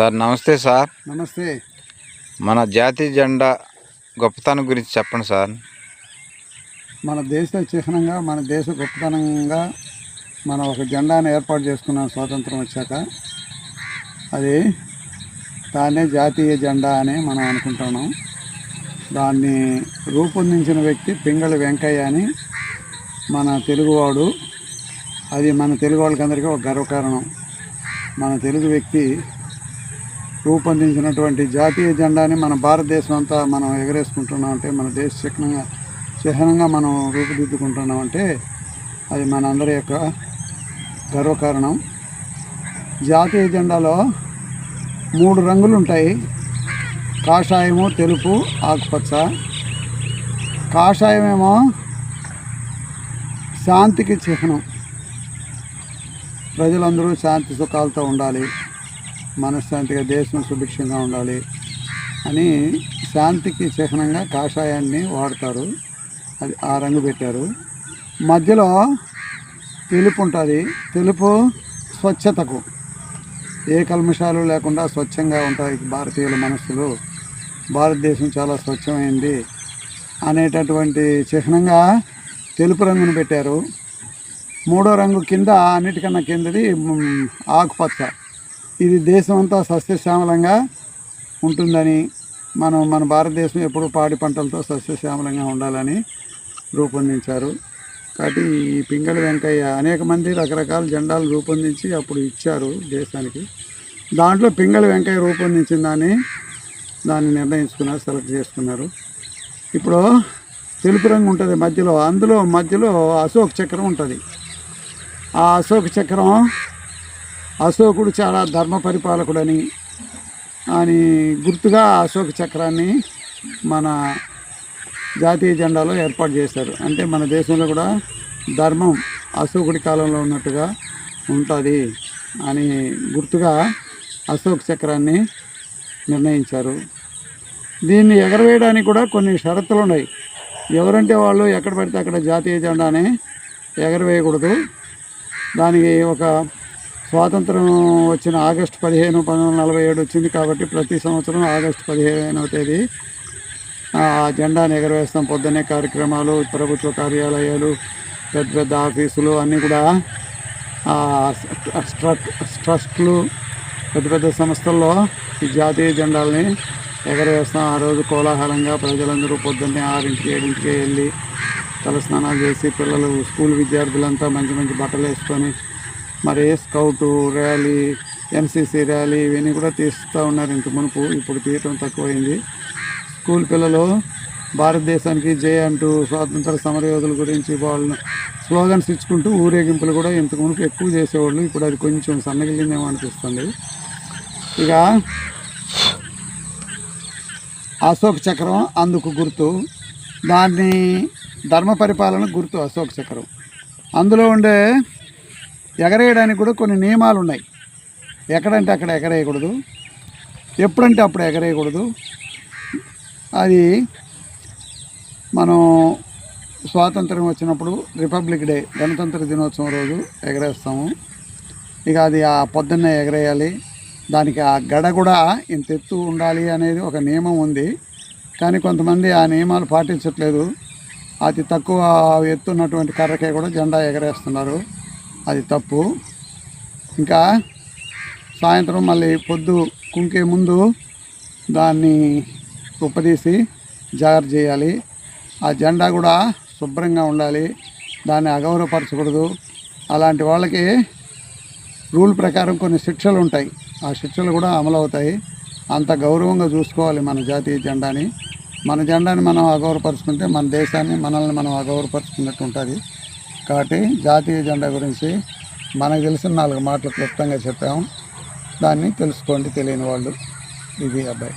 Sir నమస్తే sir. నమస్తే. మన జాతీయ జెండా గొప్పతనం గురించి చెప్పండి సార్. మన దేశ చిహ్నంగా మన దేశ గొప్పతనంగా మనం ఒక జెండాను ఏర్పాటు చేసుకున్నాం స్వాతంత్రం వచ్చాక. అది దాన్నే జాతీయ జెండా అని మనం అనుకుంటున్నాం. దాన్ని రూపొందించిన వ్యక్తి పింగళి వెంకయ్య అని మన తెలుగువాడు. అది మన తెలుగు వాళ్ళకందరికీ ఒక గర్వకారణం. మన తెలుగు వ్యక్తి రూపొందించినటువంటి జాతీయ జెండాని మన భారతదేశం అంతా మనం ఎగరేసుకుంటున్నాం అంటే మన దేశ చిహ్నంగా చిహ్నంగా మనం రూపుదిద్దుకుంటున్నాం అంటే అది మన అందరి యొక్క గర్వకారణం. జాతీయ జెండాలో మూడు రంగులు ఉంటాయి కాషాయము తెలుపు ఆకుపచ్చ. కాషాయమేమో శాంతికి చిహ్నం. ప్రజలందరూ శాంతి సుఖాలతో ఉండాలి. మనశ్శాంతిగా దేశం సుభిక్షంగా ఉండాలి అని శాంతికి చిహ్నంగా కాషాయాన్ని వాడతారు. అది ఆ రంగు పెట్టారు. మధ్యలో తెలుపు ఉంటుంది. తెలుపు స్వచ్ఛతకు. ఏ కల్మషాలు లేకుండా స్వచ్ఛంగా ఉంటాయి భారతీయుల మనస్సులు. భారతదేశం చాలా స్వచ్ఛమైంది అనేటటువంటి చిహ్నంగా తెలుపు రంగును పెట్టారు. మూడో రంగు కింద అన్నిటికన్నా కిందది ఆకుపచ్చ. ఇది దేశం అంతా సస్యశ్యామలంగా ఉంటుందని మనం మన భారతదేశం ఎప్పుడు పాడి పంటలతో సస్యశ్యామలంగా ఉండాలని రూపొందించారు. కాబట్టి ఈ పింగళి వెంకయ్య అనేక మంది రకరకాల జెండాలు రూపొందించి అప్పుడు ఇచ్చారు దేశానికి. దాంట్లో పింగళి వెంకయ్య రూపొందించిన దాన్ని దాన్ని నిర్ణయించుకున్నారు సెలెక్ట్ చేసుకున్నారు. ఇప్పుడు తెలుపు రంగు ఉంటుంది మధ్యలో అందులో మధ్యలో అశోక్ చక్రం ఉంటుంది. ఆ అశోక చక్రం అశోకుడు చాలా ధర్మ పరిపాలకుడని అని గుర్తుగా అశోక చక్రాన్ని మన జాతీయ జెండాలో ఏర్పాటు చేశారు. అంటే మన దేశంలో కూడా ధర్మం అశోకుడి కాలంలో ఉన్నట్టుగా ఉంటుంది అని గుర్తుగా అశోక్ చక్రాన్ని నిర్ణయించారు. దీన్ని ఎగరవేయడానికి కూడా కొన్ని షరతులు ఉన్నాయి. ఎవరంటే వాళ్ళు ఎక్కడ పడితే అక్కడ జాతీయ జెండాని ఎగరవేయకూడదు. దానికి ఒక స్వాతంత్రం వచ్చిన ఆగస్టు పదిహేను పంతొమ్మిది వందల నలభై ఏడు వచ్చింది కాబట్టి ప్రతి సంవత్సరం ఆగస్టు పదిహేనవ తేదీ ఆ జెండాను ఎగరవేస్తాం పొద్దున్నే కార్యక్రమాలు ప్రభుత్వ కార్యాలయాలు పెద్ద పెద్ద ఆఫీసులు అన్నీ కూడా స్ట్రక్ ట్రస్ట్లు పెద్ద పెద్ద సంస్థల్లో ఈ జాతీయ జెండాలని ఎగరవేస్తాం. ఆ రోజు కోలాహలంగా ప్రజలందరూ పొద్దున్నే ఆరింటికి ఏడింటికి వెళ్ళి తలస్నానాలు చేసి పిల్లలు స్కూల్ విద్యార్థులంతా మంచి మంచి బట్టలు వేసుకొని మరి స్కౌటు ర్యాలీ ఎంసీసీ ర్యాలీ ఇవన్నీ కూడా తీస్తూ ఉన్నారు ఇంత మునుపు. ఇప్పుడు తీయటం తక్కువైంది. స్కూల్ పిల్లలు భారతదేశానికి జై అంటూ స్వాతంత్ర సమరయోధుల గురించి వాళ్ళు స్లోగన్స్ ఇచ్చుకుంటూ ఊరేగింపులు కూడా ఇంతకు మునుపు ఎక్కువ చేసేవాళ్ళు. ఇప్పుడు అది కొంచెం సన్నగిలిందేమో అనిపిస్తుంది. ఇక అశోక్ చక్రం అందుకు గుర్తు. దాన్ని ధర్మ పరిపాలన గుర్తు అశోక్ చక్రం. అందులో ఉండే ఎగరేయడానికి కూడా కొన్ని నియమాలు ఉన్నాయి ఎక్కడంటే అక్కడ ఎగరేయకూడదు. ఎప్పుడంటే అప్పుడు ఎగరేయకూడదు. అది మనం స్వాతంత్రం వచ్చినప్పుడు రిపబ్లిక్ డే గణతంత్ర దినోత్సవం రోజు ఎగరేస్తాము. ఇక అది ఆ పొద్దున్నే ఎగరేయాలి. దానికి ఆ గడ కూడా ఇంత ఎత్తు ఉండాలి అనేది ఒక నియమం ఉంది. కానీ కొంతమంది ఆ నియమాలు పాటించట్లేదు. అతి తక్కువ ఎత్తున్నటువంటి కర్రకే కూడా జెండా ఎగరేస్తున్నారు. అది తప్పు. ఇంకా సాయంత్రం మళ్ళీ పొద్దు కుంకే ముందు దాన్ని ఉపదీసి జాగ్రత్త చేయాలి. ఆ జెండా కూడా శుభ్రంగా ఉండాలి. దాన్ని అగౌరవపరచకూడదు. అలాంటి వాళ్ళకి రూల్ ప్రకారం కొన్ని శిక్షలు ఉంటాయి. ఆ శిక్షలు కూడా అమలు అవుతాయి. అంత గౌరవంగా చూసుకోవాలి మన జాతీయ జెండాని. మన జెండాని మనం అగౌరవపరుచుకుంటే మన దేశాన్ని మనల్ని మనం అగౌరవపరుచుకున్నట్టు ఉంటుంది. కాబట్టి జాతీయ జెండా గురించి మనకు తెలిసిన నాలుగు మాటలు క్లుప్తంగా చెప్పాము. దాన్ని తెలుసుకోండి తెలియని వాళ్ళు. ఇది అబ్బాయి.